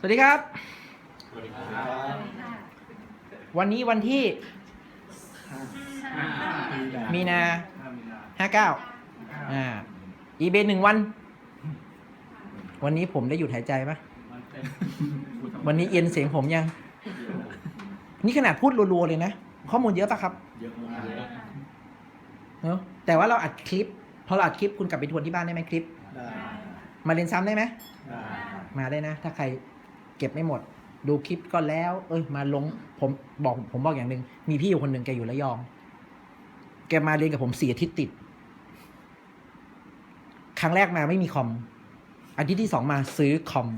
สวัสดีครับ สวัสดีครับ วันนี้วันที่ มีนาห้าเก้าอ่า อีเบหนึ่งวัน วันนี้ผมได้หยุดหายใจปะวันนี้เอียนเสียงผมยัง นี่ขนาดพูดรัวๆเลยนะ ข้อมูลเยอะปะครับ เยอะมากเนอะแต่ว่าเราอัดคลิป พอเราอัดคลิปคุณกลับไปทวนที่บ้านได้ไหมคลิปได้มาเรียนซ้ำได้ไหมได้มาได้นะ ถ้าใคร เก็บไม่หมด ดูคลิปก็แล้ว เอ้ยมาลงผมบอกผมบอกอย่างหนึ่งมีพี่อยู่คนหนึ่งแกอยู่ระยอง แกมาเรียนกับผมสี่อาทิตย์ติด ครั้งแรกมาไม่มีคอมอาทิตย์ที่สองมาซื้อคอม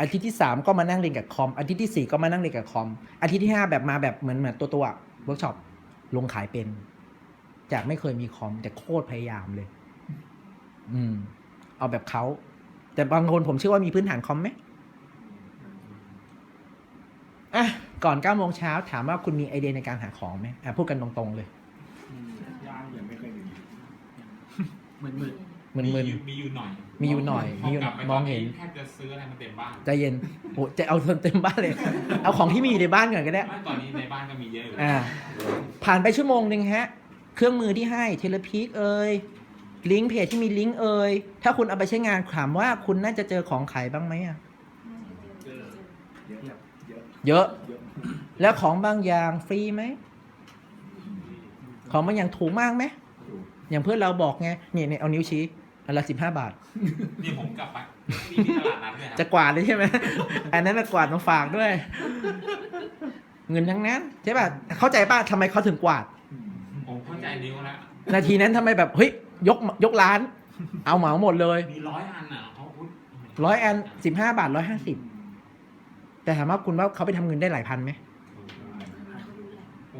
อาทิตย์ที่สามก็มานั่งเรียนกับคอมอาทิตย์ที่สี่ก็มานั่งเรียนกับคอมอาทิตย์ที่ห้าแบบมาแบบเหมือนเหมือนตัวตัวเวิร์กช็อปลงขายเป็น จากไม่เคยมีคอมแต่โคตรพยายามเลย อืม เอาแบบเขาแต่บางคนผมเชื่อว่ามีพื้นฐานคอมไหมอะ ก่อน9ก้าโมงเช้าถามว่าคุณมีไอเดียในการหาของไหมอะพูดกันตรงๆเลยย่างยังไม่เคยมีมืดมืดมึนมีอยู่มีอยู่หน่อยมีอยู่หน่อยมีอยู่พกลับไปมองเห็น ตแทบจะซื้ออะไรมาเต็มบ้านๆใจเย็นโอ้จะเอาเต็มบ้านเลย เอาของที่มีอยู่ในบ้านก่อนก็ได้ไม่ตอนนี้ในบ้านก็มีเยอะอยู่อ่า ผ่านไปชั่วโมงหนึ่งฮะ เครื่องมือที่ให้เทเลพีกเอ่ยลิงก์เพจที่มีลิงก์เอ่ยถ้าคุณเอาไปใช้งานถามว่าคุณน่าจะเจอของขายบ้างไหมอะเยอะ เยอะเยอะเยอะ แล้วของบางอย่างฟรีไหม ของบางอย่างถูกมากไหมถูกอย่างเพื่อนเราบอกไงเนี่ยเนี่ยเอานิ้วชี้อันละสิบห้าบาท นี่ผมกลับไปนี่ที่ตลาดนัดเลยคจะรับกวาดเลยใช่ไหม อันนั้นนะกวาดมาฝากด้วย เงินทั้งนั้นใช่ป่ะ เข้าใจป่ะทำไมเขาถึงกวาดอืมผมเข้าใจนิ้วแล้วนาทีนั้นทำไมแบบเฮ้ยยกยกร้าน เอาเหมาหมดเลย มีร้อยอันอะเขาพูดร้อยอันสิบห้าบาทร้อยห้าสิบแต่ถามว่าคุณว่าเขาไปทำเงินได้หลายพันไหม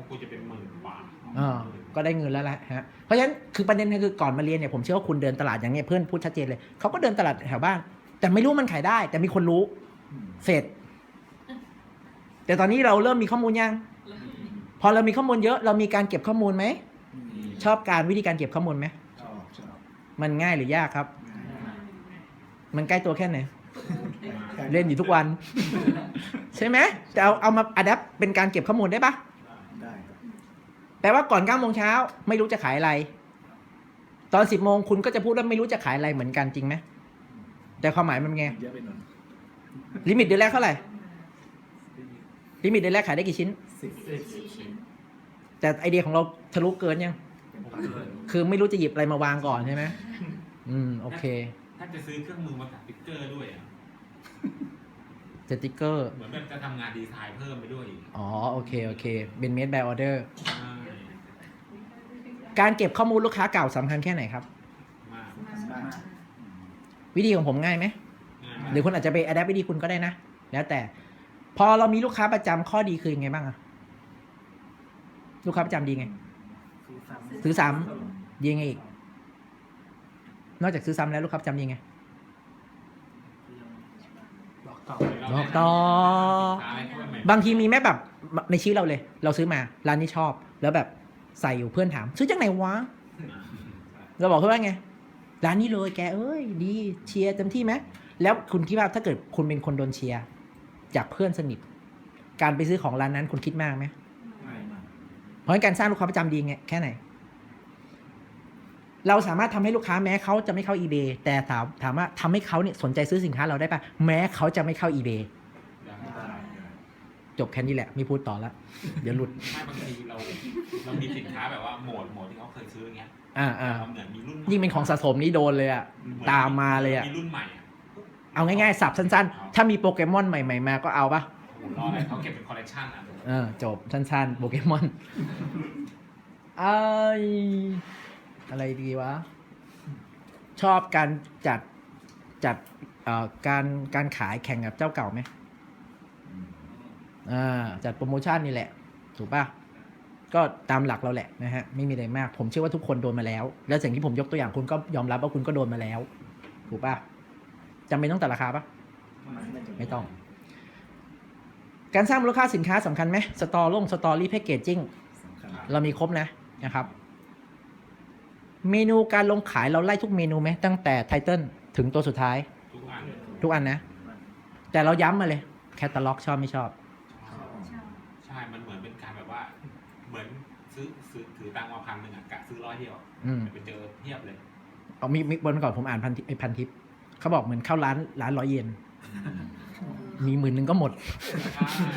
คงควรจะเป็นหมื่นกว่าอ่าก็ได้เงินแล้วแหละฮะเพราะฉะนั้นคือประเด็นคือก่อนมาเรียนเนี่ยผมเชื่อว่าคุณเดินตลาดอย่างเนี้ยเพื่อนพูดชัดเจนเลยเขาก็เดินตลาดแถวบ้าน แต่ไม่รู้มันขายได้ แต่มีคนรู้อืมเสร็จ แต่ตอนนี้เราเริ่มมีข้อมูลยัง พอเรามีข้อมูลเยอะ เรามีการเก็บข้อมูลไหมอืมชอบการวิธีการเก็บข้อมูลไหมชอบชอบมันง่ายหรือยากครับง่ายมันใกล้ตัวแค่ไหนแค่เล่นอยู่ทุกวัน ใช่ไหมแต่เอาเอามาอัดแอปเป็นการเก็บข้อมูลได้ปะได้ครับ แปลว่าก่อน9ก้าโมงเช้าไม่รู้จะขายอะไร ตอน10บโมงคุณก็จะพูดว่าไม่รู้จะขายอะไรเหมือนกันจริงไหมแต่ความหมายมันไงเยอะไปหน่อยลิมิตเดือนแรกเท่าไหร่ลิมิตเดือนแรกขายได้กี่ชิ้น สิบแต่ไอเดียของเราทะลุเกินยังเป็นพันคือไม่รู้จะหยิบอะไรมาวางก่อนใช่ไหมอืม โอเค ถ้าจะซื้อเครื่องมือมาตัดสติ๊กเกอร์ด้วยอะสติกเกอร์ เหมือนแบบจะทำงานดีไซน์เพิ่มไปด้วยอีกอ๋อ โอเค โอเค เป็นเมด by order ใช่ การเก็บข้อมูลลูกค้าเก่าสำคัญแค่ไหนครับ มากมากวิธีของผมง่ายไหมง่ายมากหรือคุณอาจจะไป adapt วิธีคุณก็ได้นะ แล้วแต่ พอเรามีลูกค้าประจำข้อดีคือยังไงบ้างอะลูกค้าประจำดีไง ซื้อซ้ำดีไงอีก นอกจากซื้อซ้ำแล้วลูกค้าประจำดีไง บอกต่อบอกต่อสินค้าอะไรเข้าไปใหม่ๆบางทีมีแม่แบบในชีวิตเราเลย เราซื้อมาร้านนี้ชอบ แล้วแบบ ใส่อยู่เพื่อนถาม ซื้อจากไหนวะ เราบอกเขาว่าไง ร้านนี้เลยแกเอ้ย ดีเชียร์เต็มที่ไหมแล้วคุณคิดว่าถ้าเกิดคุณเป็นคนโดนเชียร์จากเพื่อนสนิท การไปซื้อของร้านนั้นคุณคิดมากไหมง่ายมากเพราะฉะนั้นการสร้างลูกค้าประจำดีไงแค่ไหน เราสามารถทำให้ลูกค้าแม้เขาจะไม่เข้า eBay แต่ถามถามว่าทำให้เขาเนี่ยสนใจซื้อสินค้าเราได้ปะแม้เขาจะไม่เข้า eBay ไม่ได้ จบแค่นี้แหละ ไม่พูดต่อละ เดี๋ยวหลุด ไม่บางทีเราเรามีสินค้าแบบว่าโหมดโหมดที่เขาเคยซื้ออย่างเงี้ยอ่าอ่าเราเหมือนมีรุ่นใหม่ยิ่งเป็นของสะสมนี่โดนเลยอะตามมาเลยอะมีรุ่นใหม่อะเอาง่ายๆสับสั้นๆ ถ้ามีโปเกมอนใหม่ๆมาก็เอาปะโอ้โหรออะไรเขาเก็บเป็นคอลเลกชันอะเออจบสั้นๆโปเกมอนไอายอะไรดีวะ ชอบการจัดจัดเอ่อการการขายแข่งกับเจ้าเก่าไหมอืม อ่าจัดโปรโมชั่นนี่แหละ ถูกป่ะก็ตามหลักเราแหละนะฮะไม่มีอะไรมาก ผมเชื่อว่าทุกคนโดนมาแล้ว แล้วสิ่งที่ผมยกตัวอย่างคุณก็ยอมรับว่าคุณก็โดนมาแล้ว ถูกป่ะจำเป็นต้องแต่ราคาป่ะไม่จำเป็นไม่ต้อง การสร้างมูลค่าสินค้าสำคัญไหมสตอลงสตอรี่แพคเกจจิ้งสำคัญเรามีครบนะนะครับ เมนูการลงขายเราไล่ทุกเมนูไหมตั้งแต่ไทเติลถึงตัวสุดท้าย ทุกอันทุกอันนะ แต่เราย้ำมาเลย แคตตาล็อกชอบไม่ชอบ ใช่ มันเหมือนเป็นการแบบว่า เหมือนซื้อซื้อ ถือตังค์มาพันหนึ่งอะกะซื้อร้อยเดียวอืมแต่ไปเจอเทียบเลยเอามีมีบนก่อนผมอ่านพันทิไอพันทิปเขาบอกเหมือนเข้าร้านร้านร้อยเยนมีหมื่นหนึ่งก็หมด ใช่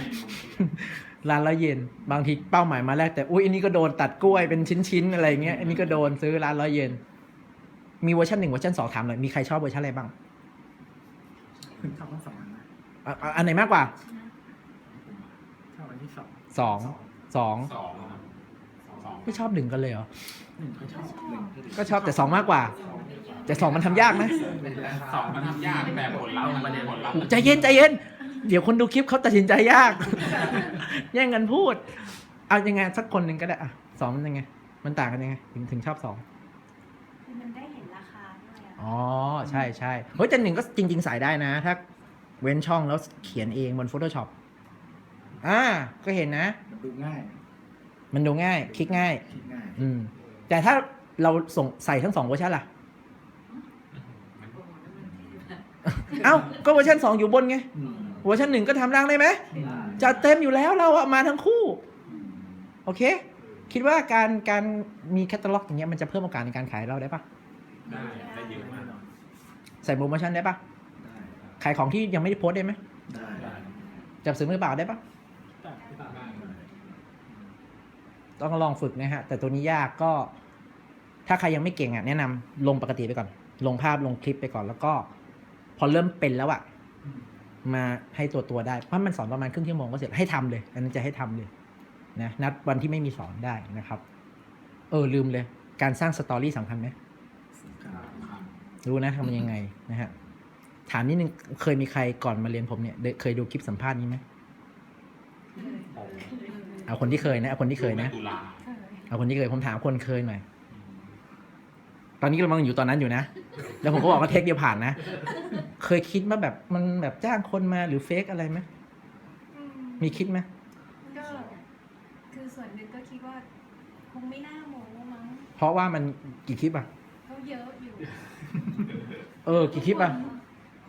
ร้านร้อยเยนบางทีเป้าหมายมาแรกแต่อุ้ยอันนี้ก็โดนตัดกล้วยเป็นชิ้นๆอะไรเงี้ยอันนี้ก็โดนซื้อร้านร้อยเยนมีเวอร์ชันหนึ่งเวอร์ชันสองถามเลยมีใครชอบเวอร์ชันอะไรบ้างคุณชอบทั้งสองอันนะอะอะอันไหนมากกว่าชอบอันที่สองสองสองสองอะสอง ไม่ชอบหนึ่งกันเลยเหรอหนึ่งก็ชอบหนึ่งก็ชอบแต่สองมากกว่า แต่สองมันทำยากนะสองมันทำยากแต่ผลลัพธ์มันผลลัพธ์มันใจเย็นใจเย็น เดี๋ยวคนดูคลิปเขาตัดสินใจยาก แย่งกันพูด เอายังไงสักคนหนึ่งก็ได้อะสองมันยังไง มันต่างกันยังไง ถึงถึงชอบสองคือมันได้เห็นราคาด้วยอะอ๋อใช่ใช่เฮ้ยแต่หนึ่งก็จริง ๆ ใส่ได้นะ ถ้าเว้นช่องแล้วเขียนเองบน Photoshop อ่าก็เห็นนะมันดูง่าย มันดูง่าย คลิกง่าย คิดง่าย อืม แต่ถ้าเราส่งใส่ทั้งสองเวอร์ชันล่ะ เอ้า ก็เวอร์ชันสองอยู่บนไง อืมเวอร์ชันหนึ่งก็ทำร่างได้ไหมอืมจัดเต็มอยู่แล้วเราอะมาทั้งคู่ โอเค คิดว่าการการมีแคตตาล็อกอย่างเงี้ยมันจะเพิ่มโอกาสในการขายเราได้ปะได้ได้เยอะมากใส่โปรโมชั่นได้ปะได้ขายของที่ยังไม่ได้โพสต์ได้ไหมได้ได้จับซื้อมือเปล่าได้ปะ แต่ที่ต่าง ได้ ต้องลองฝึกนะฮะ แต่ตัวนี้ยากก็ ถ้าใครยังไม่เก่งอะแนะนำลงปกติไปก่อน ลงภาพลงคลิปไปก่อน แล้วก็ พอเริ่มเป็นแล้วอะมาให้ตัวตัวได้ เพราะมันสอนประมาณครึ่งชั่วโมงก็เสร็จให้ทำเลย อันนั้นจะให้ทำเลยนะนัดวันที่ไม่มีสอนได้นะครับ เออลืมเลย การสร้างสตอรี่สำคัญไหมรู้นะทำยังไงนะฮะถามนิดนึงเคยมีใครก่อนมาเรียนผมเนี่ยเคยดูคลิปสัมภาษณ์นี้ไหม เอาคนที่เคยนะเอาคนที่เคยนะ ตุลาเคยเอาคนที่เคยผมถามคนเคยหน่อย ตอนนี้กำลังอยู่ตอนนั้นอยู่นะ แล้วผมก็บอกว่าเทคเดียวผ่านนะ เคยคิดว่าแบบมันแบบจ้างคนมาหรือเฟกอะไรไหมอืมมีคิดไหมก็คือส่วนหนึ่งก็คิดว่า คงไม่น่าโม้มั้งเพราะว่ามันกี่คลิปอะก็เยอะอยู่เออ กี่คลิปอะ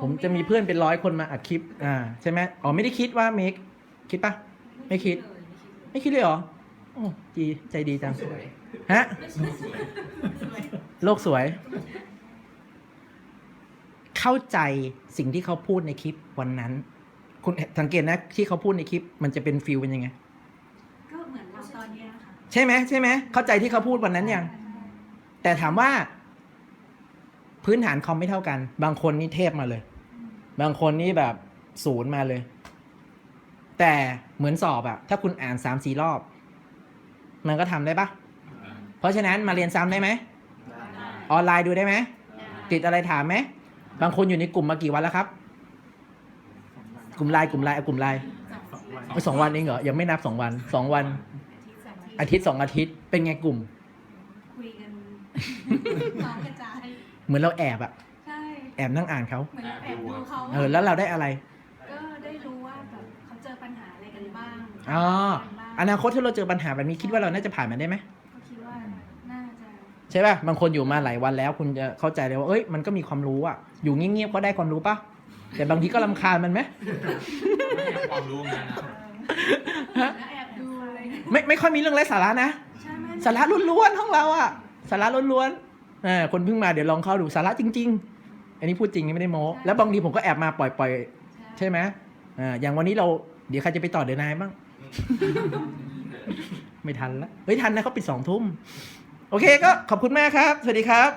ผมจะมีเพื่อนเป็นร้อยคนมาอัดคลิป อ่า ใช่ไหมอ๋อไม่ได้คิดว่าเมคคิดปะ ไม่คิด ไม่คิดเลยเหรอโอ้ดีใจดีจังฮะโลกสวย เข้าใจสิ่งที่เขาพูดในคลิปวันนั้น คุณสังเกตนะที่เขาพูดในคลิป มันจะเป็นฟิลเป็นยังไง ก็เหมือนเราตอนเนี้ยค่ะใช่ไหมใช่ไหมเข้าใจที่เขาพูดวันนั้นยัง แต่ถามว่า พื้นฐานคอมไม่เท่ากัน บางคนนี่เทพมาเลย บางคนนี่แบบศูนย์มาเลย แต่เหมือนสอบอะถ้าคุณอ่านสามสี่รอบ มันก็ทำได้ปะเพราะฉะนั้นมาเรียนซ้ำได้ไหมได้ออนไลน์ดูได้ไหม ติดอะไรถามไหม บางคนอยู่ในกลุ่มมากี่วันแล้วครับ กลุ่มไลน์กลุ่มไลน์เอากลุ่มไลน์สองวันเอาสองวันเองเหรอ ยังไม่นับสองวัน สองวันอาทิตย์สองอาทิตย์อาทิตย์สองอาทิตย์ เป็นไงกลุ่ม คุยกันน้องกระจาย เหมือนเราแอบอะใช่แอบนั่งอ่านเขาเหมือนเราแอบดูเขาเออแล้วเราได้อะไร อ๋อกันบ้างอนาคตถ้าเราเจอปัญหาแบบนี้คิดว่าเราน่าจะผ่านมันได้ไหมก็คิดว่าน่าจะใช่ป่ะบางคนอยู่มาหลายวันแล้ว คุณจะเข้าใจเลยว่าเอ้ยมันก็มีความรู้อะอยู่เงียบๆก็ได้ความรู้ป่ะแต่บางทีก็ลำคาญมันไหมไม่มีความรู้งานนะฮะแล้วแอบดูอะไรเงี้ยไม่ไม่ค่อยมีเรื่องไร้สาระนะ ใช่ไหมสาระล้วนๆห้องเราอะสาระล้วนๆเออคนเพิ่งมาเดี๋ยวลองเข้าดูสาระจริง ๆ อันนี้พูดจริงนี่ไม่ได้โม้แล้วบางทีผมก็แอบมาปล่อยๆ ใช่ไหมอ่าอย่างวันนี้เราเดี๋ยวใครจะไปต่อเดือนนายบ้าง ไม่ทันละเฮ้ยทันนะเขาปิดสองทุ่ม โอเคก็ขอบคุณมากครับ สวัสดีครับ